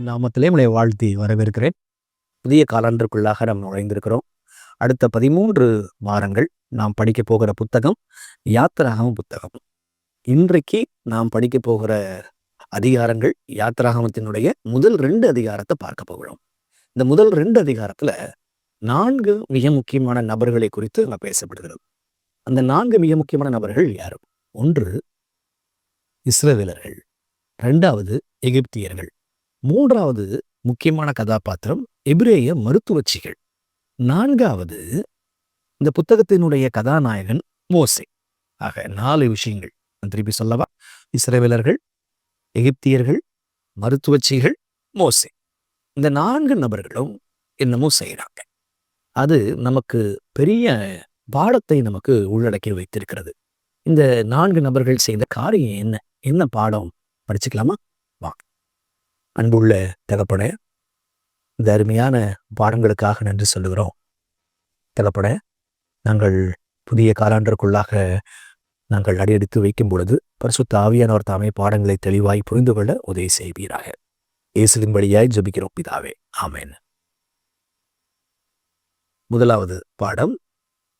இயேசுவின் நாமத்திலே உங்களை வாழ்த்தி வரவேற்கிறேன். புதிய காலாண்டிற்குள்ளாக நாம் நுழைந்திருக்கிறோம். அடுத்த பதிமூன்று வாரங்கள் நாம் படிக்க போகிற புத்தகம் யாத்திராகம புத்தகம். இன்றைக்கு நாம் படிக்க போகிற அதிகாரங்கள் யாத்திராகமத்தினுடைய முதல் ரெண்டு அதிகாரத்தை பார்க்க போகிறோம். இந்த முதல் ரெண்டு அதிகாரத்துல நான்கு மிக முக்கியமான நபர்களை குறித்து அங்கே பேசப்படுகிறது. அந்த நான்கு மிக முக்கியமான நபர்கள் யாரும் ஒன்று இஸ்ரவேலர்கள். ரெண்டாவது எகிப்தியர்கள். மூன்றாவது முக்கியமான கதாபாத்திரம் எபிரேய மருத்துவச்சிகள். நான்காவது இந்த புத்தகத்தினுடைய கதாநாயகன் மோசே. ஆக நாலு விஷயங்கள் நான் திருப்பி சொல்லவா? இஸ்ரேவேலர்கள் எகிப்தியர்கள் மருத்துவச்சிகள் மோசே. இந்த நான்கு நபர்களும் என்னமோ செய்கிறாங்க அது நமக்கு பெரிய பாடத்தை நமக்கு உள்ளடக்கி வைத்திருக்கிறது. இந்த நான்கு நபர்கள் செய்த காரியம் என்ன? என்ன பாடம்? படிச்சுக்கலாமா? வா அன்புள்ள தகப்பனே இந்த அருமையான பாடங்களுக்காக நன்றி சொல்லுகிறோம். தகப்பனே நாங்கள் புதிய காலாண்டிற்குள்ளாக நாங்கள் அடியெடுத்து வைக்கும் பொழுது பரிசுத்த ஆவியானவர் தாமே பாடங்களை தெளிவாய் புரிந்து கொள்ள உதவி செய்வீராக. இயேசுவின் வழியாய் ஜபிக்கிறோம் பிதாவே. ஆமேன். முதலாவது பாடம்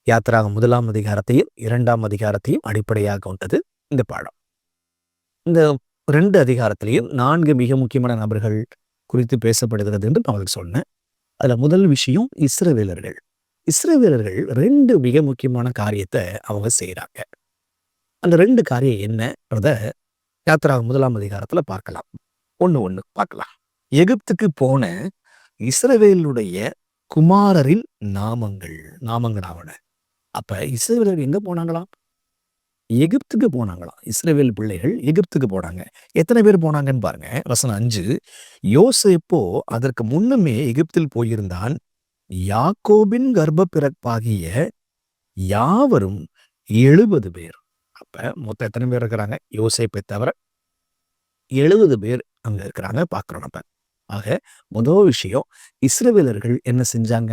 யாத்திராக முதலாம் அதிகாரத்தையும் இரண்டாம் அதிகாரத்தையும் அடிப்படையாக கொண்டது இந்த பாடம். இந்த ரெண்டு அதிகாரத்திலையும் நான்கு மிக முக்கியமான நபர்கள் குறித்து பேசப்படுகிறது என்று நான் உங்களுக்கு சொன்னேன். அதுல முதல் விஷயம் இஸ்ரவேலர்கள். இஸ்ரவேலர்கள் ரெண்டு மிக முக்கியமான காரியத்தை அவங்க செய்கிறாங்க அந்த ரெண்டு காரியம் என்னன்றத யாத்ரா முதலாம் அதிகாரத்துல பார்க்கலாம். ஒண்ணு ஒண்ணு பார்க்கலாம். எகிப்துக்கு போன இஸ்ரவேலுடைய குமாரரின் நாமங்கள் நாமங்கள் ஆவன அப்ப இஸ்ரவேலர் எங்க போனாங்களாம்? எகிப்துக்கு போனாங்களாம். இஸ்ரேவேல் பிள்ளைகள் எகிப்துக்கு போனாங்க. எத்தனை பேர் போனாங்கன்னு பாருங்க. வசனம் அஞ்சு. யோசேப்போ அதற்கு முன்னமே எகிப்தில் போயிருந்தான். யாக்கோபின் கர்ப்ப பிறப்பாகிய யாவரும் எழுபது பேர். அப்ப மொத்தம் எத்தனை பேர் இருக்கிறாங்க? யோசேப்பை தவிர எழுபது பேர் அங்க இருக்கிறாங்க பாக்குறோம் நம்ம. ஆக முதல் விஷயம் இஸ்ரவேலர்கள் என்ன செஞ்சாங்க?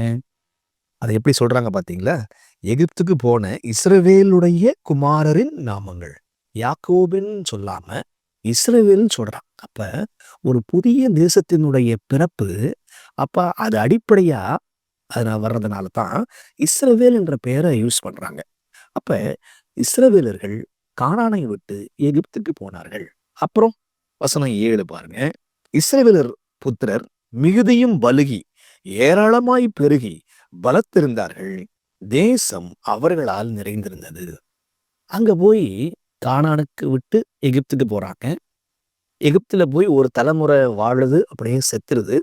அதை எப்படி சொல்றாங்க பாத்தீங்களா எகிப்துக்கு போன இஸ்ரவேலுடைய குமாரரின் நாமங்கள். யாக்கோபின் சொல்லாம இஸ்ரேவேல்னு சொல்றான். அப்ப ஒரு புதிய தேசத்தினுடைய பிறப்பு அப்ப அது அடிப்படையா? அது வர்றதுனால தான் இஸ்ரவேல் என்ற பெயரை யூஸ் பண்றாங்க. அப்ப இஸ்ரவேலர்கள் காணானை விட்டு எகிப்துக்கு போனார்கள். அப்புறம் வசனம் ஏழு பாருங்க. இஸ்ரவேலர் புத்திரர் மிகுதியும் பலுகி ஏராளமாய் பெருகி பலத்திருந்தார்கள். தேசம் அவர்களால் நிறைந்திருந்தது. அங்க போய் கானானுக்கு விட்டு எகிப்துக்கு போறாங்க. எகிப்துல போய் ஒரு தலைமுறை வாழுது அப்படியே செத்துருது.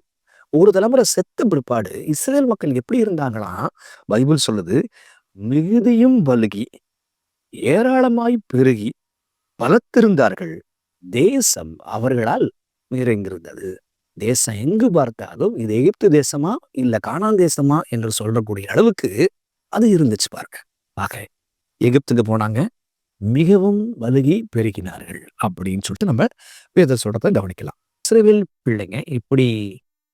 ஒரு தலைமுறை செத்த பிற்பாடு இஸ்ரேல் மக்கள் எப்படி இருந்தாங்களா பைபிள் சொல்லுது மிகுதியும் வலுகி ஏராளமாய் பெருகி பலத்திருந்தார்கள். தேசம் அவர்களால் நிறைந்திருந்தது. தேசம் எங்கு பார்த்தாலும் இது எகிப்து தேசமா இல்ல காணான் தேசமா என்று சொல்லக்கூடிய அளவுக்கு அது இருந்துச்சு பாருங்க. ஆக எகிப்துக்கு போனாங்க. மிகவும் வலுகி பெருகினார்கள் அப்படின்னு சொல்லிட்டு நம்ம வேத சொல்றத கவனிக்கலாம். சிறுவில் பிள்ளைங்க இப்படி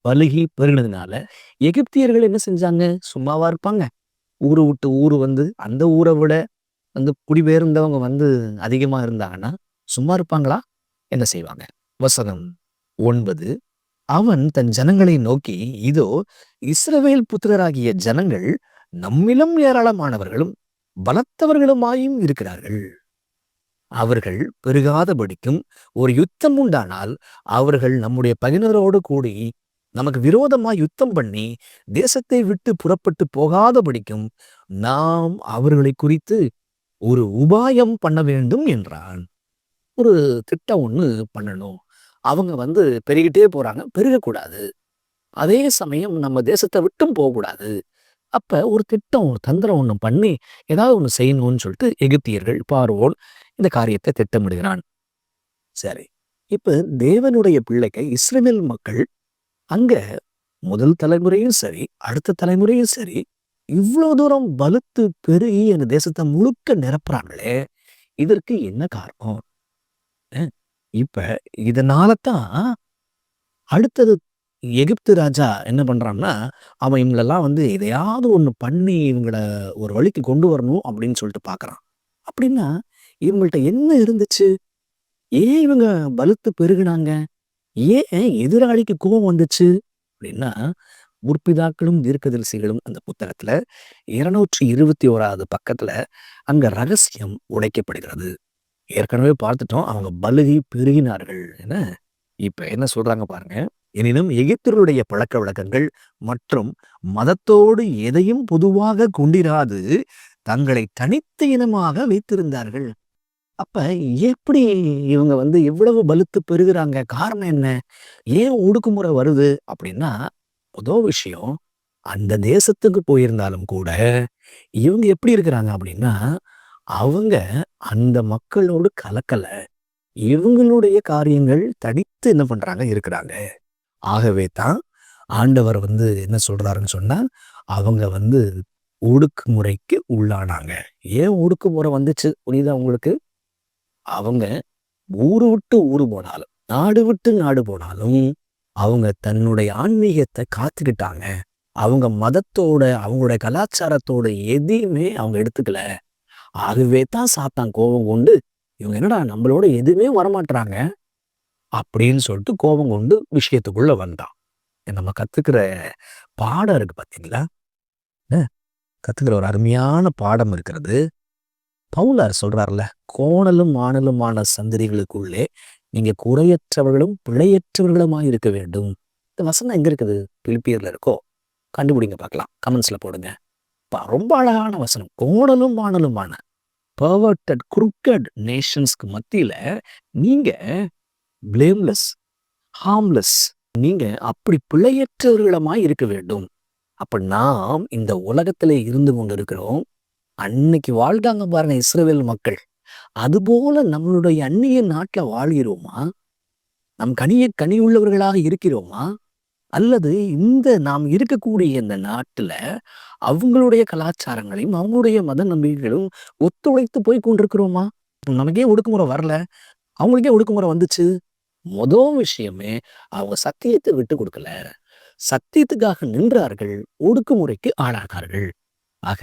வலுகி பெருகினதுனால எகிப்தியர்கள் என்ன செஞ்சாங்க? சும்மாவா இருப்பாங்க. ஊரு விட்டு ஊரு வந்து அந்த ஊரை விட வந்து குடிபெயர்ந்தவங்க வந்து அதிகமா இருந்தாங்கன்னா சும்மா இருப்பாங்களா? என்ன செய்வாங்க? வசனம் ஒன்பது. அவன் தன் ஜனங்களை நோக்கி இதோ இஸ்ரவேல் புத்திரராகிய ஜனங்கள் நம்மிலும் ஏராளமானவர்களும் பலத்தவர்களுமாயும் இருக்கிறார்கள். அவர்கள் பெருகாதபடிக்கும் ஒரு யுத்தம் உண்டானால் அவர்கள் நம்முடைய பகினரோடு கூடி நமக்கு விரோதமாக யுத்தம் பண்ணி தேசத்தை விட்டு புறப்பட்டு போகாதபடிக்கும் நாம் அவர்களை குறித்து ஒரு உபாயம் பண்ண வேண்டும் என்றான். ஒரு திட்டம் ஒண்ணு பண்ணணும். அவங்க வந்து பெருகிட்டே போறாங்க பெருகக்கூடாது. அதே சமயம் நம்ம தேசத்தை விட்டும் போகக்கூடாது. அப்ப ஒரு திட்டம் ஒரு தந்திரம் ஒண்ணு பண்ணி ஏதாவது ஒன்று செய்யணும்னு சொல்லிட்டு எகிப்தியர்கள் பார்வோன் இந்த காரியத்தை திட்டமிடுகிறான். சரி இப்ப தேவனுடைய பிள்ளைக்கு இஸ்ரேல் மக்கள் அங்க முதல் தலைமுறையும் சரி அடுத்த தலைமுறையும் சரி இவ்வளோ தூரம் வலுத்து பெருகி அந்த தேசத்தை முழுக்க நிரப்புறாங்களே இதற்கு என்ன காரணம்? இப்ப இதனால தான் அடுத்தது எகிப்து ராஜா என்ன பண்ணுறான்னா அவன் இவங்களெல்லாம் வந்து எதையாவது ஒன்று பண்ணி இவங்கள ஒரு வழிக்கு கொண்டு வரணும் அப்படின்னு சொல்லிட்டு பார்க்குறான் அப்படின்னா இவங்கள்ட்ட என்ன இருந்துச்சு? ஏன் இவங்க பலுத்து பெருகினாங்க? ஏன் எதிராளிக்கு கோபம் வந்துச்சு? அப்படின்னா முற்பிதாக்களும் தீர்க்கதரிசிகளும் அந்த புத்தகத்தில் இருநூற்றி இருபத்தி ஓராவது பக்கத்தில் அங்கே ரகசியம் உடைக்கப்படுகிறது. ஏற்கனவே பார்த்துட்டோம் அவங்க பலுகி பெருகினார்கள். என்ன? இப்போ என்ன சொல்கிறாங்க பாருங்கள் எனினும் எகிப்தருடைய பழக்க வழக்கங்கள் மற்றும் மதத்தோடு எதையும் பொதுவாக கொண்டிராது தங்களை தனித்த இனமாக வைத்திருந்தார்கள். அப்ப எப்படி இவங்க வந்து எவ்வளவு பலுத்து பெறுகிறாங்க? காரணம் என்ன? ஏன் ஒடுக்குமுறை வருது? அப்படின்னா முதல் விஷயம் அந்த தேசத்துக்கு போயிருந்தாலும் கூட இவங்க எப்படி இருக்கிறாங்க அப்படின்னா அவங்க அந்த மக்களோடு கலக்கல. இவங்களுடைய காரியங்கள் தடித்து என்ன பண்றாங்க? இருக்கிறாங்க. ஆகவே தான் ஆண்டவர் வந்து என்ன சொல்கிறாருன்னு சொன்னால் அவங்க வந்து ஒடுக்குமுறைக்கு உள்ளானாங்க. ஏன் ஒடுக்குமுறை வந்துச்சு புரியுதா அவங்களுக்கு அவங்க ஊரு விட்டு ஊரு போனாலும் நாடு விட்டு நாடு போனாலும் அவங்க தன்னுடைய ஆன்மீகத்தை காத்துக்கிட்டாங்க. அவங்க மதத்தோட அவங்களுடைய கலாச்சாரத்தோட எதையுமே அவங்க எடுத்துக்கல. ஆகவே தான் சாத்தான் கோபம் கொண்டு இவங்க என்னடா நம்மளோட எதுவுமே வரமாட்டுறாங்க அப்படின்னு சொல்லிட்டு கோபம் கொண்டு விஷயத்துக்குள்ள வந்தான். நம்ம கத்துக்கிற பாடம் இருக்கு பார்த்தீங்களா கத்துக்கிற ஒரு அருமையான பாடம் இருக்கிறது. பவுலார் சொல்றாருல கோணலும் மாணலுமான சந்ததிகளுக்குள்ளே நீங்க குறையற்றவர்களும் பிழையற்றவர்களுமாய் இருக்க வேண்டும். இந்த வசனம் எங்க இருக்குது? பிலிப்பியர்ல இருக்கோ? கண்டுபிடிங்க பார்க்கலாம். கமெண்ட்ஸ்ல போடுங்க. ரொம்ப அழகான வசனம். கோணலும் மாணலுமான பர்வர்டட் குருக்கட் நேஷன்ஸ்க்கு மத்தியில நீங்க பிளேம்லெஸ் ஹார்ம்லெஸ் நீங்க அப்படி பிழையற்றவர்களமாய் இருக்க வேண்டும். அப்ப நாம் இந்த உலகத்துல இருந்து கொண்டு இருக்கிறோம் அன்னைக்கு வாழ்ந்தாங்க பாருங்க இஸ்ரேல் மக்கள். அதுபோல நம்மளுடைய அந்நிய நாட்டில் வாழ்கிறோமா? நம் கனிய கனி உள்ளவர்களாக இருக்கிறோமா? அல்லது இந்த நாம் இருக்கக்கூடிய இந்த நாட்டுல அவங்களுடைய கலாச்சாரங்களையும் அவங்களுடைய மத நம்பிக்கைகளும் ஒத்துழைத்து போய் கொண்டிருக்கிறோமா? நமக்கே ஒடுக்குமுறை வரல. அவங்களுக்கே ஒடுக்குமுறை வந்துச்சு. முதல் விஷயமே அவங்க சத்தியத்தை விட்டு கொடுக்கல. சத்தியத்துக்காக நின்றார்கள் ஒடுக்குமுறைக்கு ஆளானார்கள். ஆக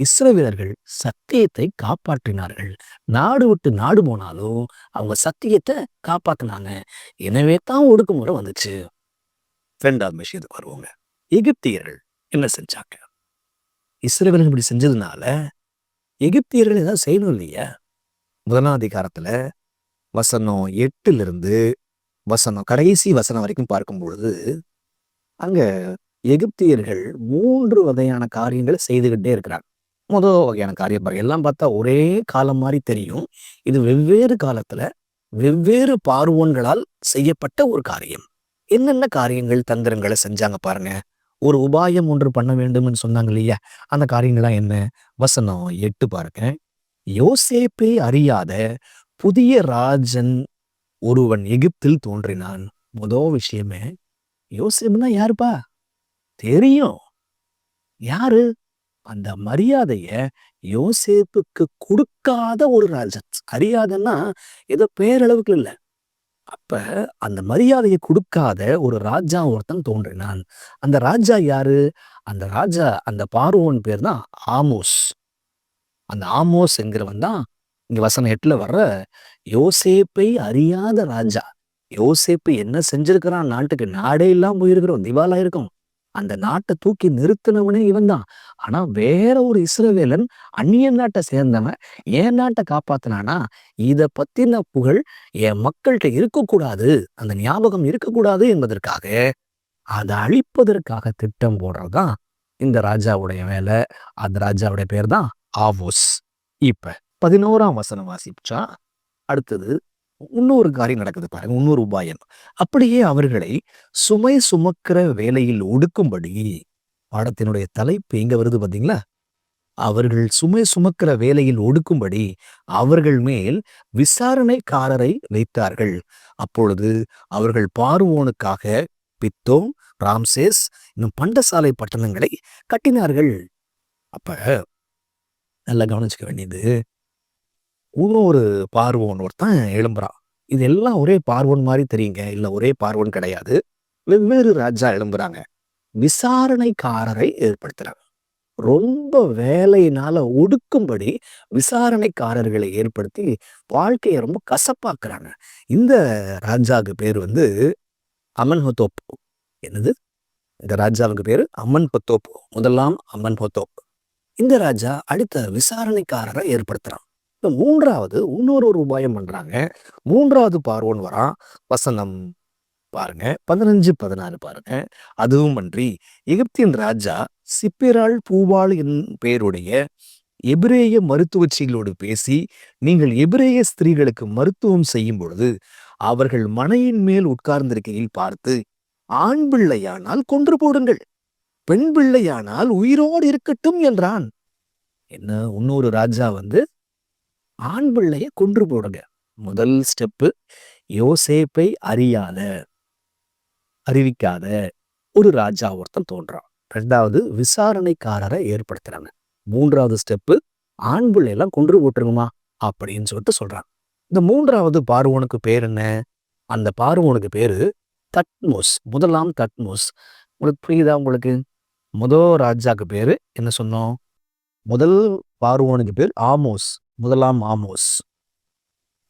இஸ்ரவேலர்கள் சத்தியத்தை காப்பாற்றினார்கள். நாடு விட்டு நாடு போனாலும் அவங்க சத்தியத்தை காப்பாத்தினாங்க. எனவே தான் ஒடுக்குமுறை வந்துச்சு. ரெண்டாவது விஷயத்துக்கு வருவாங்க. எகிப்தியர்கள் என்ன செஞ்சாங்க? இஸ்ரேவர்கள் இப்படி செஞ்சதுனால எகிப்தியர்கள் ஏதாவது செய்யணும் இல்லையா? முதலாம் அதிகாரத்துல வசனம் எட்டுல இருந்து வசனம் கடைசி வசனம் வரைக்கும் பார்க்கும் பொழுது அங்க எகிப்தியர்கள் மூன்று வகையான காரியங்களை செய்துகிட்டே இருக்கிறாங்க. முதல் வகையான காரியம் பாருங்க. எல்லாம் பார்த்தா ஒரே காலம் மாதிரி தெரியும். இது வெவ்வேறு காலத்துல வெவ்வேறு பார்வோன்களால் செய்யப்பட்ட ஒரு காரியம். என்னென்ன காரியங்கள் தந்திரங்களை செஞ்சாங்க பாருங்க. ஒரு உபாயம் ஒன்று பண்ண வேண்டும்னு சொன்னாங்க இல்லையா? அந்த காரியங்கள்லாம் என்ன? வசனம் எட்டு பாருங்க. யோசேப்பை அறியாத புதிய ராஜன் ஒருவன் எகிப்தில் தோன்றினான். முதல் விஷயமே யோசேப்னா யாருப்பா? தெரியும். யாரு? அந்த மரியாதைய யோசேப்புக்கு கொடுக்காத ஒரு ராஜன். அறியாதன்னா ஏதோ பேரளவுக்கு இல்லை. அப்ப அந்த மரியாதையை கொடுக்காத ஒரு ராஜா ஒருத்தன் தோன்றினான். அந்த ராஜா யாரு? அந்த ராஜா அந்த பார்வோன் பேர் தான் ஆமோஸ். அந்த ஆமோஸ் என்கிறவன் தான் இங்க வசனம் எட்டுல வர்ற யோசேப்பை அறியாத ராஜா. யோசேப்பு என்ன செஞ்சிருக்கிறான்? நாட்டுக்கு நாடே இல்லாம போயிருக்கிறோம். திவாலா இருக்கும். அந்த நாட்டை தூக்கி நிறுத்தினவனே இவன் தான் ஆனா வேற ஒரு இஸ்ரவேலன் அந்நிய நாட்டை சேர்ந்தவன் என் நாட்டை காப்பாத்தினானா? இத பத்தின புகழ் என் மக்கள்கிட்ட இருக்கக்கூடாது. அந்த ஞாபகம் இருக்கக்கூடாது என்பதற்காக அதை அழிப்பதற்காக திட்டம் போடுறதுதான் இந்த ராஜாவுடைய வேலை. அந்த ராஜாவுடைய பேர் தான் ஆவோஸ். இப்ப பதினோராம் வசனம் வாசிச்சா அடுத்தது இன்னொரு காரியம் நடக்குது பாருங்க இன்னொரு உபாயம். அப்படியே அவர்களை சுமை சுமக்கிற வேலையில் ஒடுக்கும்படி பாடத்தினுடைய தலைப்பு எங்க வருது பாத்தீங்களா? அவர்கள் சுமை சுமக்கிற வேலையில் ஒடுக்கும்படி அவர்கள் மேல் விசாரணைக்காரரை வைத்தார்கள். அப்பொழுது அவர்கள் பார்வோனுக்காக பித்தோம் ராம்சேஸ் இன்னும் பண்டசாலை பட்டணங்களை கட்டினார்கள். அப்ப நல்லா கவனிச்சுக்க வேண்டியது இன்னொரு பார்வோன் ஒருத்தன் எழும்புறான். இது எல்லாம் ஒரே பார்வன் மாதிரி தெரியுங்க. இல்லை ஒரே பார்வன் கிடையாது. வெவ்வேறு ராஜா எழும்புறாங்க. விசாரணைக்காரரை ஏற்படுத்துறாங்க. ரொம்ப வேலையினால ஒடுக்கும்படி விசாரணைக்காரர்களை ஏற்படுத்தி வாழ்க்கையை ரொம்ப கசப்பாக்குறாங்க. இந்த ராஜாவுக்கு பேர் வந்து அமன் ஹொத்தோப் என்னது? இந்த ராஜாவுக்கு பேர் அம்மன் ஹொத்தோப் முதலாம் அம்மன் ஹொத்தோப் இந்த ராஜா அடுத்த விசாரணைக்காரரை ஏற்படுத்துறான். மூன்றாவது இன்னொரு ஒரு உபாயம் பண்றாங்க. மூன்றாவது பார்வோன்னு வரான். வசனம் பாருங்க. பதினஞ்சு பதினாறு பாருங்க. அதுவும் அன்றி எகிப்தின் ராஜா சிப்பிராள் பூவாள் என் பெயருடைய எபிரேய மருத்துவச்சிகளோடு பேசி நீங்கள் எபிரேய ஸ்திரீகளுக்கு மருத்துவம் செய்யும் பொழுது அவர்கள் மனையின் மேல் உட்கார்ந்திருக்கையில் பார்த்து ஆண் பிள்ளையானால் கொன்று போடுங்கள். பெண் பிள்ளையானால் உயிரோடு இருக்கட்டும் என்றான். என்ன? இன்னொரு ராஜா வந்து ஆண் பிள்ளைய கொன்று போடுங்க. முதல் ஸ்டெப்பு யோசேப்பை அறியாத அறிவிக்காத ஒரு ராஜா ஒருத்தன் தோன்றான். ரெண்டாவது விசாரணைக்காரரை ஏற்படுத்துறாங்க மூன்றாவது ஸ்டெப்பு ஆண் பிள்ளையெல்லாம் கொன்று போட்டுருங்கம்மா அப்படின்னு சொல்லிட்டு சொல்றாங்க இந்த மூன்றாவது பார்வோனுக்கு பேர் என்ன? அந்த பார்வோனுக்கு பேரு தட்மோஸ் முதலாம் தட்மோஸ் உங்களுக்கு புரியுதா உங்களுக்கு? முதல் ராஜாக்கு பேரு என்ன சொன்னோம்? முதல் பார்வோனுக்கு பேர் ஆமோஸ். முதலாம் ஆமோஸ்.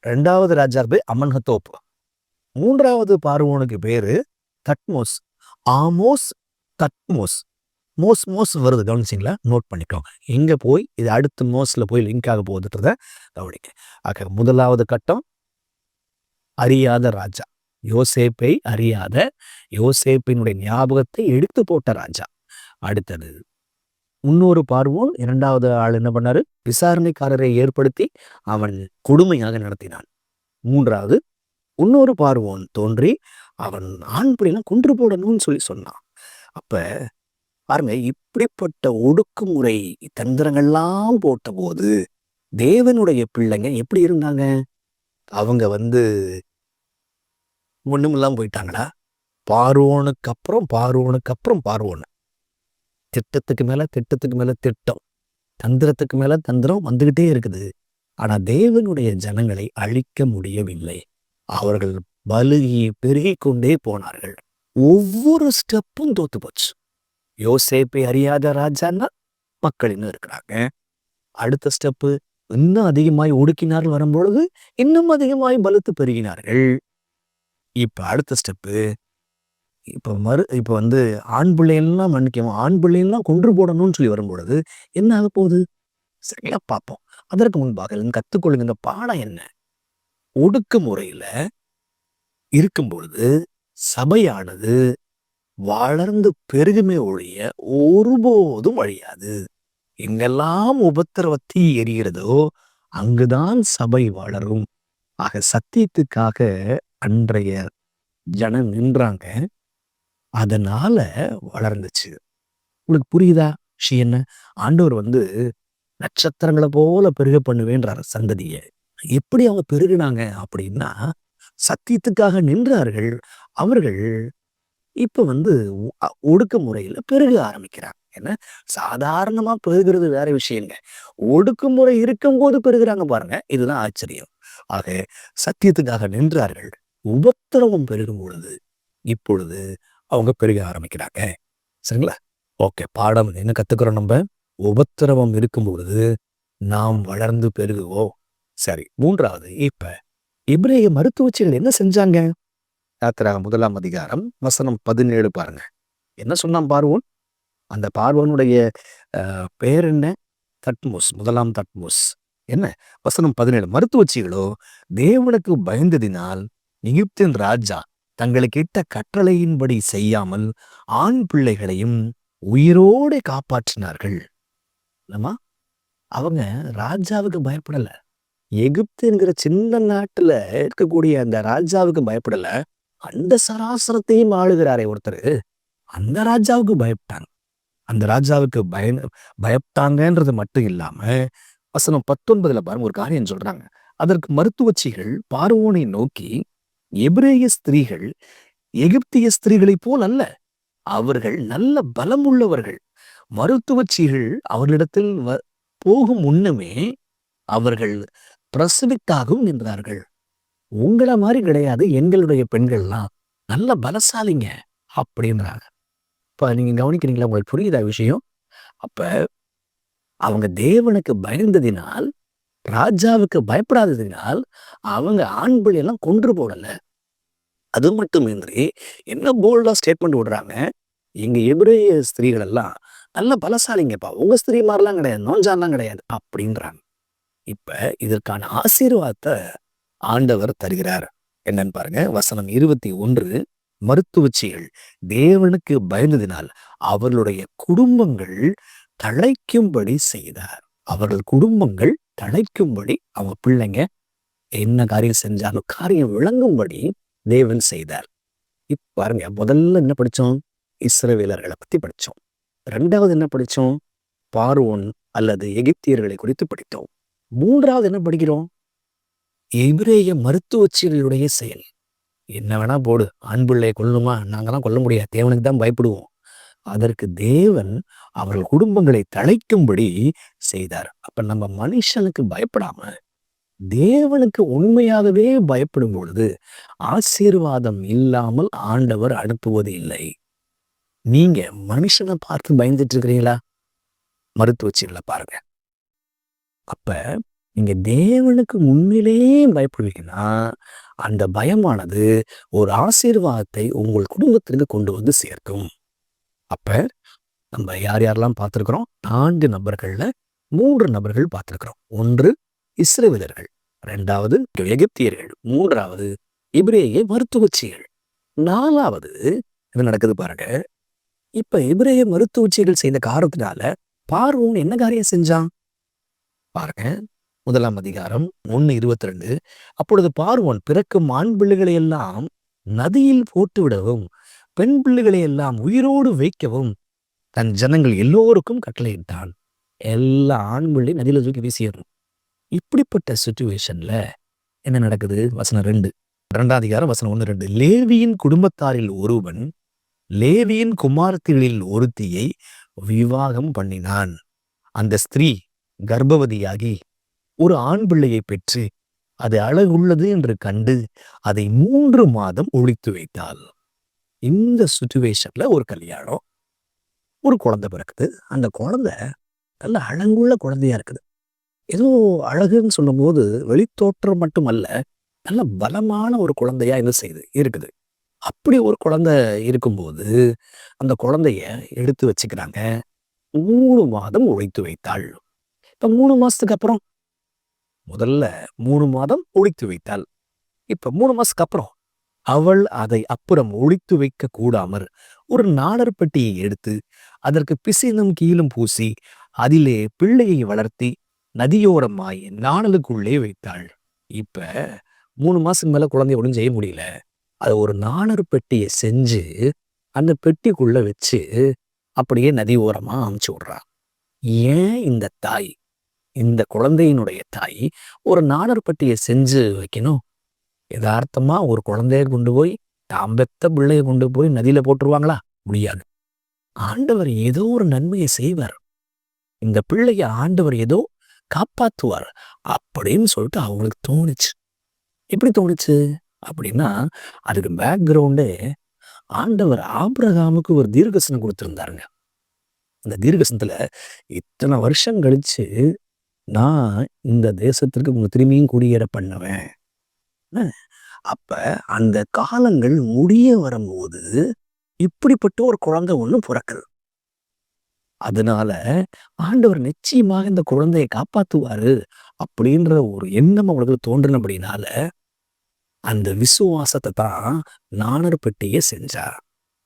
ரெண்டாவது ராஜா பேர் அமன்ஹத்தோப். மூன்றாவது பார்வோனுக்கு பேரு தட்மோஸ் ஆமோஸ் தட்மோஸ் மோஸ் மோஸ் வருது கவனிச்சிங்களா? நோட் பண்ணிக்கோங்க. எங்கே போய்? இது அடுத்த மோஸில் போய் லிங்க் ஆக போகுதுன்றத கவனிக்க ஆக முதலாவது கட்டம் அறியாத ராஜா. யோசேப்பை அறியாத யோசேப்பினுடைய ஞாபகத்தை எடுத்து போட்ட ராஜா. அடுத்தது இன்னொரு பார்வோன் இரண்டாவது ஆள் என்ன பண்ணாரு? விசாரணைக்காரரை ஏற்படுத்தி அவன் கொடுமையாக நடத்தினான். மூன்றாவது இன்னொரு பார்வோன் தோன்றி அவன் ஆண் பிள்ளைலாம் கொன்று போடணும்னு சொல்லி சொன்னான். அப்ப பாருங்க இப்படிப்பட்ட ஒடுக்குமுறை தந்திரங்கள்லாம் போட்ட போது தேவனுடைய பிள்ளைங்க எப்படி இருந்தாங்க? அவங்க வந்து ஒண்ணுமில்லாம போயிட்டாங்களா? பார்வோனுக்கு அப்புறம் பார்வோனுக்கு அப்புறம் பார்வோன்னு திட்டத்துக்கு மேல திட்டத்துக்கு மேல திட்டம். தந்திரத்துக்கு மேல தந்திரம் வந்துகிட்டே இருக்குது. ஆனா தேவனுடைய ஜனங்களை அழிக்க முடியவில்லை. அவர்கள் பலுகி பெருகிக் கொண்டே போனார்கள். ஒவ்வொரு ஸ்டெப்பும் தோத்து போச்சு. யோசேப்பை அறியாத ராஜான்னா மக்கள் இன்னும் இருக்கிறாங்க. அடுத்த ஸ்டெப்பு இன்னும் அதிகமாய் ஒடுக்கினார்கள் வரும்பொழுது இன்னும் அதிகமாய் பலுத்து பெருகினார்கள். இப்ப அடுத்த ஸ்டெப்பு இப்ப மறு இப்ப வந்து ஆண் பிள்ளைகள்லாம் மன்னிக்கவும் ஆண் பிள்ளைகள்லாம் கொன்று போடணும்னு சொல்லி வரும்பொழுது என்ன ஆக போகுது? சரியா பார்ப்போம். அதற்கு முன்பாக கத்துக்கொள்ளுங்க இந்த பாடம் என்ன? ஒடுக்குமுறையில இருக்கும் பொழுது சபையானது வளர்ந்து பெருகுமே ஒழிய ஒருபோதும் அழியாது. எங்கெல்லாம் உபத்திரவத்தி எரிகிறதோ அங்குதான் சபை வளரும். ஆக சத்தியத்துக்காக அன்றைய ஜனம் நின்றாங்க. அதனால வளர்ந்துச்சு. உங்களுக்கு புரியுதா? ஷி என்ன? ஆண்டவர் வந்து நட்சத்திரங்களை போல பெருக பண்ணுவேன்றார் சந்ததியை. எப்படி அவங்க பெருகினாங்க அப்படின்னா சத்தியத்துக்காக நின்றார்கள். அவர்கள் இப்போ வந்து ஒடுக்க முறையில் பெருக ஆரம்பிக்கிறாங்க. என்ன? சாதாரணமாக பெருகிறது வேற விஷயங்க. ஒடுக்குமுறை இருக்கும்போது பெருகிறாங்க பாருங்க. இதுதான் ஆச்சரியம். ஆக சத்தியத்துக்காக நின்றார்கள். உபத்திரவம் பெருகும் பொழுது இப்பொழுது அவங்க பெருக ஆரம்பிக்கிறாங்க. சரிங்களா? ஓகே பாடம் என்ன கற்றுக்கிறோம் நம்ம? உபத்திரவம் இருக்கும்பொழுது நாம் வளர்ந்து பெருகுவோம். சரி மூன்றாவது இப்ப இப்ரேய மருத்துவச்சிகள் என்ன செஞ்சாங்க? யாத்திராக முதலாம் அதிகாரம் வசனம் பதினேழு பாருங்க. என்ன சொன்னான் பார்வோன்? அந்த பார்வோனுடைய பேர் என்ன? தட்மோஸ் முதலாம் தட்மோஸ் என்ன? வசனம் பதினேழு மருத்துவச்சிகளோ தேவனுக்கு பயந்ததினால் எகிப்தின் ராஜா தங்களுக்கு இட்ட கற்றளையின்படி செய்யாமல் ஆண் பிள்ளைகளையும் உயிரோடு காப்பாற்றினார்கள். இல்லம்மா அவங்க ராஜாவுக்கு பயப்படல. எகிப்துங்கிற சின்ன நாட்டுல இருக்கக்கூடிய அந்த ராஜாவுக்கு பயப்படல. அந்த சராசரத்தையும் ஆளுகிறாரே ஒருத்தர். அந்த ராஜாவுக்கு பயப்பட்டாங்க. அந்த ராஜாவுக்கு பய பயப்பட்டாங்கன்றது மட்டும் இல்லாம வசனம் பத்தொன்பதுல பாருங்க ஒரு காரியம் சொல்றாங்க. அதற்கு மருத்துவச்சிகள் பார்வோனை நோக்கி எபிரேய ஸ்திரீகள் எகிப்திய ஸ்திரீகளைப் போல் அல்ல அவர்கள் நல்ல பலம் உள்ளவர்கள் மருத்துவச்சிகள் அவர்களிடத்தில் வ- போகும் முன்னமே அவர்கள் பிரசவித்தாகவும் நின்றார்கள். உங்களை மாதிரி கிடையாது எங்களுடைய பெண்கள்லாம். நல்ல பலசாலிங்க அப்படின்றாங்க. இப்போ நீங்க கவனிக்கிறீங்களா உங்களுக்கு புரியுதா விஷயம்? அப்ப அவங்க தேவனுக்கு பயந்ததினால் ராஜாவுக்கு பயப்படாததினால் அவங்க ஆண் எல்லாம் கொன்று போடலை. அது மட்டுமின்றி என்ன போல்டா ஸ்டேட்மெண்ட் விடுறாங்க? எங்கள் எபிரேய ஸ்திரீகள் எல்லாம் நல்ல பலசாலிங்கப்பா. உங்க ஸ்திரீ மாதிரிலாம் கிடையாது. நோஞ்சாலாம் கிடையாது. அப்படின்றாங்க. இப்ப இதற்கான ஆசீர்வாதத்தை ஆண்டவர் தருகிறார். என்னன்னு பாருங்க. வசனம் இருபத்தி ஒன்று. மருத்துவச்சிகள் தேவனுக்கு பயந்ததினால் அவர்களுடைய குடும்பங்கள் தழைக்கும்படி செய்தார். அவர்கள் குடும்பங்கள் தழைக்கும்படி அவங்க பிள்ளைங்க என்ன காரியம் செஞ்சாலும் காரியம் விளங்கும்படி தேவன் செய்தார். இப்போ பாருங்க முதல்ல என்ன படிச்சோம்? இஸ்ரவேலர்களை பத்தி படிச்சோம். ரெண்டாவது என்ன படிச்சோம்? பார்வோன் அல்லது எகிப்தியர்களை குறித்து படித்தோம். மூன்றாவது என்ன படிக்கிறோம்? எபிரேய மருத்துவச்சிகளுடைய செயல். என்ன வேணா போடு ஆண் பிள்ளையை கொல்லணுமா நாங்கெல்லாம் கொல்ல முடியாது தேவனுக்கு தான் பயப்படுவோம். அதற்கு தேவன் அவர்கள் குடும்பங்களை தழைக்கும்படி செய்தார். அப்ப நம்ம மனுஷனுக்கு பயப்படாம தேவனுக்கு உண்மையாகவே பயப்படும் பொழுது ஆசீர்வாதம் இல்லாமல் ஆண்டவர் அனுப்புவது இல்லை. நீங்க மனுஷனை பார்த்து பயந்துட்டு இருக்கிறீங்களா மருத்துவச்சிகளை பாருங்க. அப்ப நீங்க தேவனுக்கு உண்மையிலேயே பயப்படுவீங்கன்னா அந்த பயமானது ஒரு ஆசீர்வாதத்தை உங்கள் குடும்பத்திற்கு கொண்டு வந்து சேர்க்கும். அப்ப நம்ம யார் யாரெல்லாம் பார்த்துருக்குறோம்? நான்கு நபர்கள்ல மூன்று நபர்கள் பார்த்துருக்குறோம். ஒன்று இஸ்ரவிதர்கள் ரெண்டாவது எகிப்தியர்கள். மூன்றாவது இப்ரேய மருத்துவச்சிகள். நாலாவது என்ன நடக்குது பாருங்க. இப்ப இப்ரேய மருத்துவச்சிகள் செய்த காரணத்தினால பார்வோன் என்ன காரியம் செஞ்சான்? பாருங்க. முதலாம் அதிகாரம் ஒன்னு இருபத்தி ரெண்டு அப்பொழுது பார்வோன் பிறக்கும் ஆண் பிள்ளைகளை எல்லாம் நதியில் போட்டு விடவும் பெண் பிள்ளைகளை எல்லாம் உயிரோடு வைக்கவும் தன் ஜனங்கள் எல்லோருக்கும் கட்டளையிட்டான். எல்லா ஆண் பிள்ளை நதியில தூக்கி வீசிடணும் இப்படிப்பட்ட சுச்சுவேஷன்ல என்ன நடக்குது? வசனம் ரெண்டு. ரெண்டாம் அதிகாரம் வசனம் ஒன்று ரெண்டு. லேவியின் குடும்பத்தாரில் ஒருவன் லேவியின் குமாரத்திகளில் ஒருத்தியை விவாகம் பண்ணினான். அந்த ஸ்திரீ கர்ப்பவதியாகி ஒரு ஆண் பிள்ளையை பெற்று அது அழகுள்ளது என்று கண்டு அதை மூன்று மாதம் ஒழித்து வைத்தாள். இந்த சுச்சுவேஷன்ல ஒரு கல்யாணம் ஒரு குழந்தை பிறக்குது. அந்த குழந்தை நல்ல அழகுள்ள குழந்தையா இருக்குது. ஏதோ அழகுன்னு சொல்லும்போது வெளித்தோற்றம் மட்டுமல்ல நல்ல பலமான ஒரு குழந்தையா இது செய்யுது இருக்குது. அப்படி ஒரு குழந்தை இருக்கும்போது அந்த குழந்தைய எடுத்து வச்சுக்கிறாங்க. மூணு மாதம் உழைத்து வைத்தாள். இப்போ மூணு மாதத்துக்கு அப்புறம்? முதல்ல மூணு மாதம் ஒழித்து வைத்தாள். இப்போ மூணு மாதத்துக்கு அப்புறம்? அவள் அதை அப்புறம் ஒழித்து வைக்க கூடாமற் ஒரு நாடற்பட்டியை எடுத்து அதற்கு பிசினும் கீழும் பூசி அதிலே பிள்ளையை வளர்த்தி நதியோரமாய் நாணலுக்குள்ளே வைத்தாள். இப்ப மூணு மாசம் மேல குழந்தைய ஒன்றும் செய்ய முடியல. அதை ஒரு நாணர் பெட்டியை செஞ்சு அந்த பெட்டிக்குள்ள வச்சு அப்படியே நதி ஓரமா அமுச்சு விடுறான் ஏன் இந்த தாய்? இந்த குழந்தையினுடைய தாய் ஒரு நாணர் பெட்டியை செஞ்சு வைக்கணும். யதார்த்தமா ஒரு குழந்தைய கொண்டு போய் தாம் பெத்த பிள்ளைய கொண்டு போய் நதியில போட்டுருவாங்களா? முடியாது. ஆண்டவர் ஏதோ ஒரு நன்மையை செய்வார். இந்த பிள்ளைய ஆண்டவர் ஏதோ காப்பாற்றுவார் அப்படின்னு சொல்லிட்டு அவங்களுக்கு தோணுச்சு. எப்படி தோணுச்சு? அப்படின்னா அதுக்கு பேக்ரவுண்டே ஆண்டவர் ஆபிரகாமுக்கு ஒரு தீர்க்கசனம் கொடுத்துருந்தாருங்க. அந்த தீர்க்கசனத்தில் இத்தனை வருஷம் கழிச்சு நான் இந்த தேசத்திற்கு உங்களை திரும்பியும் குடியேற பண்ணுவேன். அப்ப அந்த காலங்கள் முடிய வரும்போது இப்படிப்பட்ட ஒரு குழந்தை ஒன்று பிறக்குது. அதனால ஆண்டவர் நிச்சயமாக இந்த குழந்தையை காப்பாத்துவாரு அப்படின்ற ஒரு எண்ணம் அவங்களுக்கு தோன்றினபடினால அந்த விசுவாசத்தை தான் நாணர் பெட்டியை செஞ்சா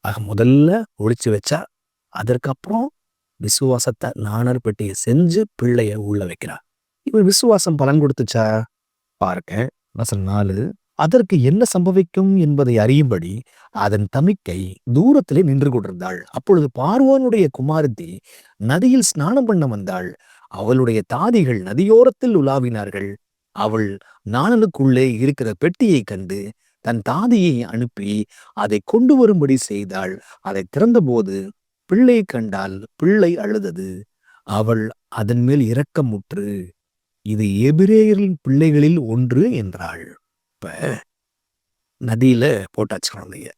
ஆக முதல்ல ஒழிச்சு வச்சா அதற்கப்புறம் விசுவாசத்தை நாணர் பெட்டியை செஞ்சு பிள்ளைய உள்ள வைக்கிறார். இவன் விசுவாசம் பலன் கொடுத்துச்சா? பாருங்க வசனம் நாலு. அதற்கு என்ன சம்பவிக்கும் என்பதை அறியும்படி அதன் தமிக்கை தூரத்திலே நின்று கொண்டிருந்தாள். அப்பொழுது பார்வோனுடைய குமாரத்தி நதியில் ஸ்நானம் பண்ண வந்தாள். அவளுடைய தாதிகள் நதியோரத்தில் உலாவினார்கள். அவள் நாணலுக்குள்ளே இருக்கிற பெட்டியை கண்டு தன் தாதியை அனுப்பி அதை கொண்டு வரும்படி செய்தாள். அதை திறந்தபோது பிள்ளை கண்டால் பிள்ளை அழுதது. அவள் அதன் மேல் இரக்கமுற்று இது எபிரேயரின் பிள்ளைகளில் ஒன்று என்றாள். இப்ப நதியில போட்டாச்சு குழந்தைய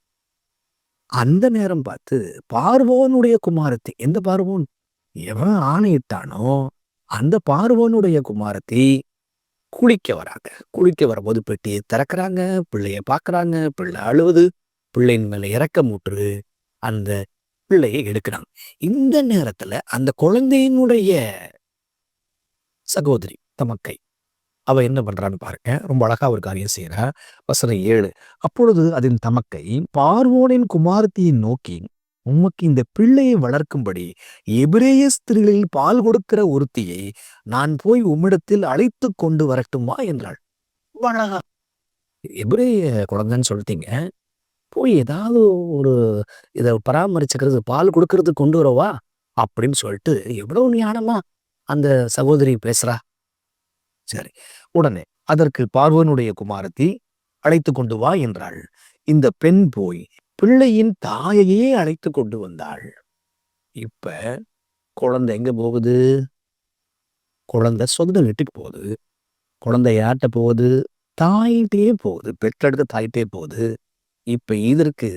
அந்த நேரம் பார்த்து பார்வோனுடைய குமாரத்தி எந்த பார்வோன்? எவன் ஆணையிட்டானோ அந்த பார்வோனுடைய குமாரத்தை குளிக்க வராங்க. குளிக்க வரும்போது பெட்டியை திறக்கிறாங்க பிள்ளைய பார்க்குறாங்க பிள்ளை அழுவது பிள்ளையின் மேல இறக்கமுற்று அந்த பிள்ளையை எடுக்கிறாங்க. இந்த நேரத்துல அந்த குழந்தையினுடைய சகோதரி தமக்கை அவ என்ன பண்றான்னு பாருங்க. ரொம்ப அழகா ஒரு காரியம் செய்யறா வசனம் ஏழு. அப்பொழுது அதன் தமக்கை பார்வோனின் குமாரத்தியை நோக்கி உமக்கு இந்த பிள்ளையை வளர்க்கும்படி எபிரேய ஸ்திரீகளில் பால் கொடுக்கிற ஒருத்தியை நான் போய் உம்மிடத்தில் அழைத்து கொண்டு வரட்டுமா? என்றாள். அழகா. எபிரேய குழந்தைன்னு சொல்லிட்டீங்க. போய் ஏதாவது ஒரு இதை பராமரிச்சுக்கிறது பால் கொடுக்கறது கொண்டு வரவா? அப்படின்னு சொல்லிட்டு எவ்வளவு ஞானமா அந்த சகோதரி பேசுறா. சரி. உடனே அதற்கு பார்வனுடைய குமாரத்தி அழைத்து கொண்டு வா என்றாள். இந்த பெண் போய் பிள்ளையின் தாயையே அழைத்து கொண்டு வந்தாள். இப்ப குழந்தை எங்க போகுது? குழந்தை சொந்த வீட்டுக்கு போகுது. குழந்தை யார்கிட்ட போகுது? தாயிட்டே போகுது. பெற்றெடுத்த தாயிட்டே போகுது. இப்ப இதற்கு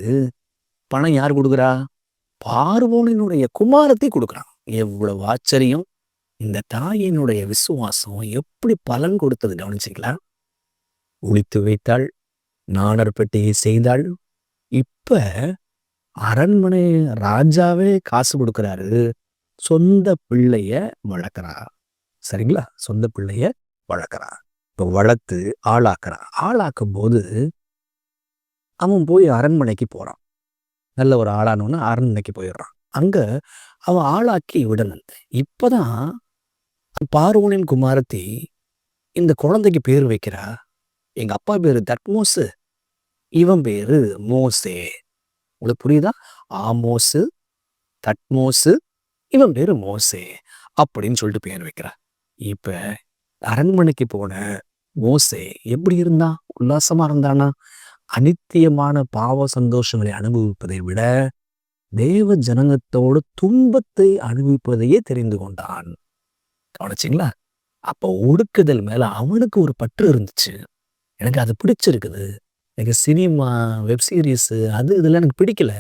பணம் யார் கொடுக்குறா? பார்வோனினுடைய குமாரத்தை கொடுக்குறான். எவ்வளவு ஆச்சரியம். இந்த தாயினுடைய விசுவாசம் எப்படி பலன் கொடுத்தது கவனிச்சிங்களா ஒழித்து வைத்தாள் நாணர் செய்தாள். இப்ப அரண்மனை ராஜாவே காசு கொடுக்குறாரு சொந்த பிள்ளைய வளர்க்குறா. சரிங்களா? சொந்த பிள்ளைய வளர்க்குறா. இப்ப வளர்த்து ஆளாக்குறா. ஆளாக்கும் போது அவன் போய் அரண்மனைக்கு போறான். நல்ல ஒரு ஆளானவன அரண்மனைக்கு போயிடுறான். அங்க அவன் ஆளாக்கி விடணும் இப்பதான் பார்வோனின் குமாரத்தி இந்த குழந்தைக்கு பேர் வைக்கிறா? எங்க அப்பா பேரு தட்மோசு இவன் பேரு மோசே. உங்களுக்கு புரியுதா? ஆமோசு தட்மோசு இவன் பேரு மோசே அப்படின்னு சொல்லிட்டு பேர் வைக்கிறா. இப்ப அரண்மனைக்கு போன மோசே எப்படி இருந்தான் உல்லாசமா இருந்தானா? அனித்தியமான பாவ சந்தோஷங்களை அனுபவிப்பதை விட தேவ ஜனங்கத்தோடு துன்பத்தை அனுபவிப்பதையே தெரிந்து கொண்டான். கவனிச்சிங்களா? அப்போ ஒடுக்குதல் மேல அவனுக்கு ஒரு பற்று இருந்துச்சு. எனக்கு அது பிடிச்சிருக்குது. எனக்கு சினிமா வெப் சீரிஸ் அது இதெல்லாம் எனக்கு பிடிக்கல.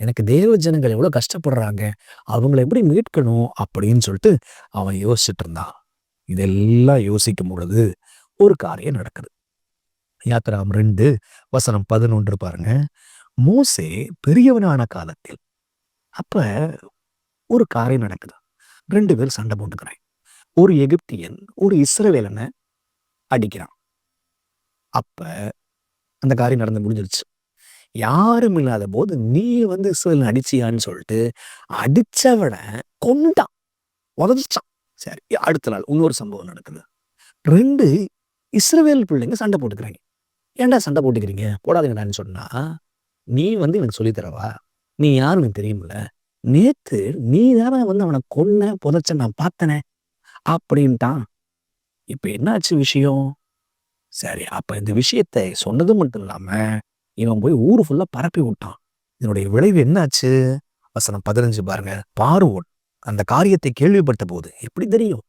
எனக்கு தேவ ஜனங்கள் எவ்வளோ கஷ்டப்படுறாங்க அவங்கள எப்படி மீட்கணும் அப்படின்னு சொல்லிட்டு அவன் யோசிச்சுட்டு இருந்தான். இதெல்லாம் யோசிக்கும் பொழுது ஒரு காரியம் நடக்குது. யாத்திராம் ரெண்டு வசனம் பதினொன்று பாருங்க. மோசே பெரியவனான காலத்தில் அப்ப ஒரு காரியம் நடக்குது. ரெண்டு பேர் சண்டை போட்டுக்கிறேன் ஒரு எகிப்தியன் ஒரு இஸ்ரவேலனை அடிக்கிறான். அப்ப அந்த காரியம் நடந்து முடிஞ்சிருச்சு. யாரும் இல்லாத போது நீ வந்து இஸ்ரேல் அடிச்சியான்னு சொல்லிட்டு அடிச்சவனை கொண்டான் உதச்சான் சரி அடுத்த நாள் இன்னொரு சம்பவம் நடக்குது. ரெண்டு இஸ்ரவேல் பிள்ளைங்க சண்டை போட்டுக்கிறாங்க. ஏன்டா சண்டை போட்டுக்கிறீங்க? போடாதீங்கடான்னு சொன்னா நீ வந்து எனக்கு சொல்லித் தரவா? நீ யாரும் எனக்கு தெரியுமில்ல நேத்து நீ தானே வந்து அவனை கொன்ன புதைச்ச நான் பார்த்தனே. அப்படின்ட்டான். இப்போ என்னாச்சு விஷயம்? சரி அப்ப இந்த விஷயத்தை சொன்னது மட்டும் இல்லாம இவன் போய் ஊரு ஃபுல்லா பரப்பி விட்டான். இதனுடைய விளைவு என்னாச்சு? வசனம் பதினஞ்சு பாருங்க. பார்வோன் அந்த காரியத்தை கேள்விப்பட்ட போது எப்படி தெரியும்?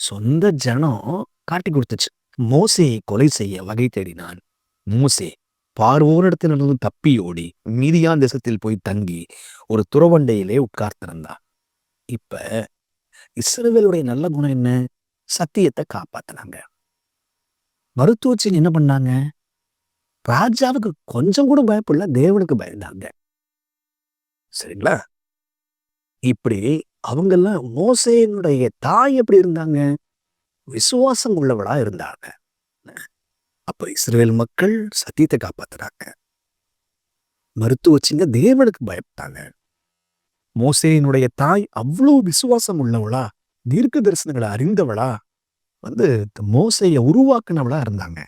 சொந்த ஜனம் காட்டி கொடுத்துச்சு. மோசையை கொலை செய்ய வகை தேடினான். மோசே பார்வோனிடத்திலிருந்து தப்பி ஓடி மீதியான் தேசத்தில் போய் தங்கி ஒரு துறவண்டையிலே உட்கார்ந்திருந்தான். இப்ப இஸ்ரவேலுடைய நல்ல குணம் என்ன? சத்தியத்தை காப்பாத்தினாங்க. மருத்துவச்சின் என்ன பண்ணாங்க? ராஜாவுக்கு கொஞ்சம் கூட பயப்படல தேவனுக்கு பயந்தாங்க. சரிங்களா? இப்படி அவங்கெல்லாம் மோசையினுடைய தாய் எப்படி இருந்தாங்க? விசுவாசம் உள்ளவளா இருந்தாங்க. அப்ப இஸ்ரேல் மக்கள் சத்தியத்தை காப்பாத்துறாங்க மருத்துவச்சிங்க தேவனுக்கு பயப்பட்டாங்க. மோசேயினுடைய தாய் அவ்வளோ விசுவாசம் உள்ளவளா? தீர்க்க தரிசனங்களை அறிந்தவளா? வந்து மோசைய உருவாக்குனவளா இருந்தாங்க.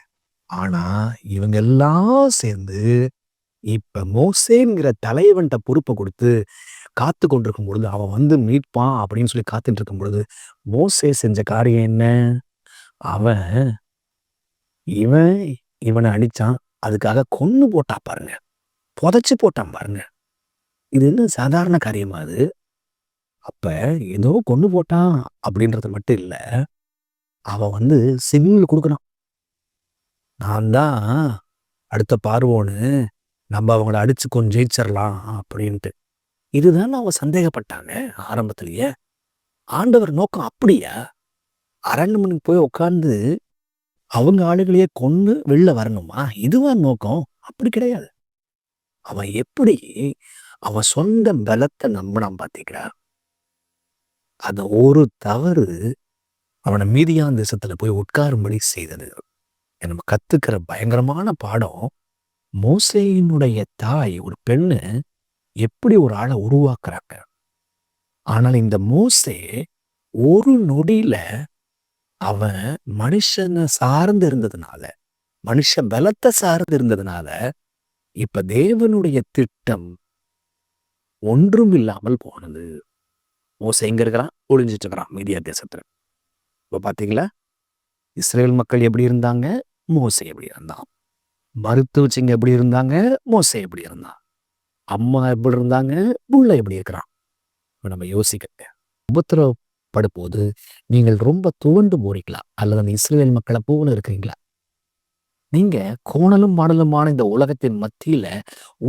ஆனா இவங்க எல்லாம் சேர்ந்து இப்ப மோசேங்கிற தலைவன்கிட்ட பொறுப்பை கொடுத்து காத்து கொண்டிருக்கும் பொழுது அவன் வந்து மீட்பான் அப்படின்னு சொல்லி காத்துட்டு இருக்கும் பொழுது மோசே செஞ்ச காரியம் என்ன? அவன் இவன் இவனை அடிச்சான். அதுக்காக கொன்னு போட்டா பாருங்க. புதைச்சு போட்டான் பாருங்க. இது என்ன சாதாரண காரியமா அது? அப்ப ஏதோ கொண்டு போட்டான் அப்படின்றது மட்டும் இல்ல அவன் வந்து சிவில் கொடுக்குறான் நான் தான் அடுத்த பார்வோன்னு நம்ம அவங்கள அடிச்சு கொஞ்சம் ஜெயிச்சிடலாம் அப்படின்ட்டு. இதுதான் அவங்க சந்தேகப்பட்டாங்க ஆரம்பத்திலேயே? ஆண்டவர் நோக்கம் அப்படியா? அரண்மனைக்கு போய் உட்காந்து அவங்க ஆளுகளையே கொன்னு வெளில வரணுமா? இதுவா நோக்கம்? அப்படி கிடையாது. அவன் எப்படி அவன் சொந்த பலத்தை நம்பினான் பாத்தீங்களா? அந்த ஒரு தவறு அவனை மீதியான தேசத்துல போய் உட்காரும்படி செய்தது. நம்ம கத்துக்கிற பயங்கரமான பாடம். மோசையினுடைய தாய் ஒரு பெண்ணு எப்படி ஒரு ஆளை உருவாக்குறாங்க? ஆனால் இந்த மோசே ஒரு நொடியில அவன் மனுஷனை சார்ந்து இருந்ததுனால மனுஷ பலத்தை சார்ந்து இருந்ததுனால இப்ப தேவனுடைய திட்டம் ஒன்றும் இல்லாமல் போனது. மோசை எங்க இருக்கிறான் ஒளிஞ்சிட்டு இருக்கிறான் மீதியா தேசத்தில். இப்போ பார்த்தீங்களா இஸ்ரேல் மக்கள் எப்படி இருந்தாங்க? மோசை எப்படி இருந்தான்? மருத்துவச்சிங்க எப்படி இருந்தாங்க? மோசை எப்படி இருந்தான்? அம்மா எப்படி இருந்தாங்க? புள்ள எப்படி இருக்கிறான்? இப்போ நம்ம யோசிக்க உபத்திரப்படும்போது நீங்கள் ரொம்ப துவண்டு போறீங்களா? அல்லது அந்த இஸ்ரேல் மக்களை போல இருக்கிறீங்களா? நீங்க கோணலும் மாடலுமான இந்த உலகத்தின் மத்தியில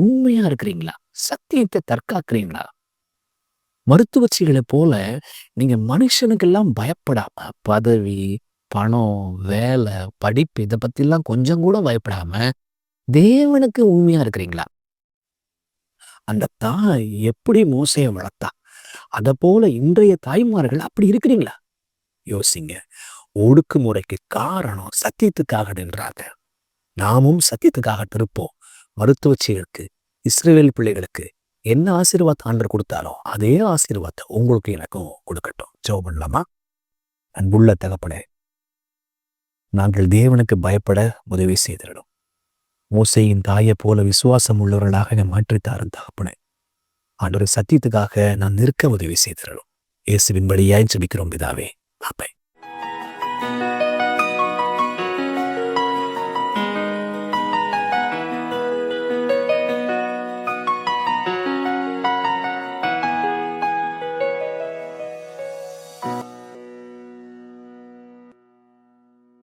உண்மையா இருக்கிறீங்களா? சத்தியத்தை தற்காக்குறீங்களா? மருத்துவச்சிகளை போல நீங்க மனுஷனுக்கெல்லாம் பயப்படாம பதவி பணம் வேலை படிப்பு இதை பத்திலாம் கொஞ்சம் கூட பயப்படாம தேவனுக்கு உண்மையா இருக்கிறீங்களா? அந்த தாய் எப்படி மோசைய வளர்த்தா? அத போல இன்றைய தாய்மார்கள் அப்படி இருக்கிறீங்களா? யோசிங்க. ஒடுக்குமுறைக்கு காரணம் சத்தியத்துக்காக நின்றாங்க நாமும் சத்தியத்துக்காக இருப்போம். மருத்துவச்சிகளுக்கு இஸ்ரேல் பிள்ளைகளுக்கு என்ன ஆசீர்வாதம் ஆண்டர் கொடுத்தாலும் அதே ஆசீர்வாதத்தை உங்களுக்கு எனக்கும் கொடுக்கட்டும். ஜோ பண்ணலாமா? அன்புள்ள தகப்பனே நாங்கள் தேவனுக்கு பயப்பட உதவி செய்திடணும். மூசையின் தாயை போல விசுவாசம் உள்ளவர்களாக என்னை மாற்றித்தாரும் தகப்பனே. ஆண்டவர் சத்தியத்துக்காக நான் நிற்க உதவி செய்திடணும். இயேசுவின் வழியாய் ஜெபிக்கிறோம் பிதாவே. ஆப்பை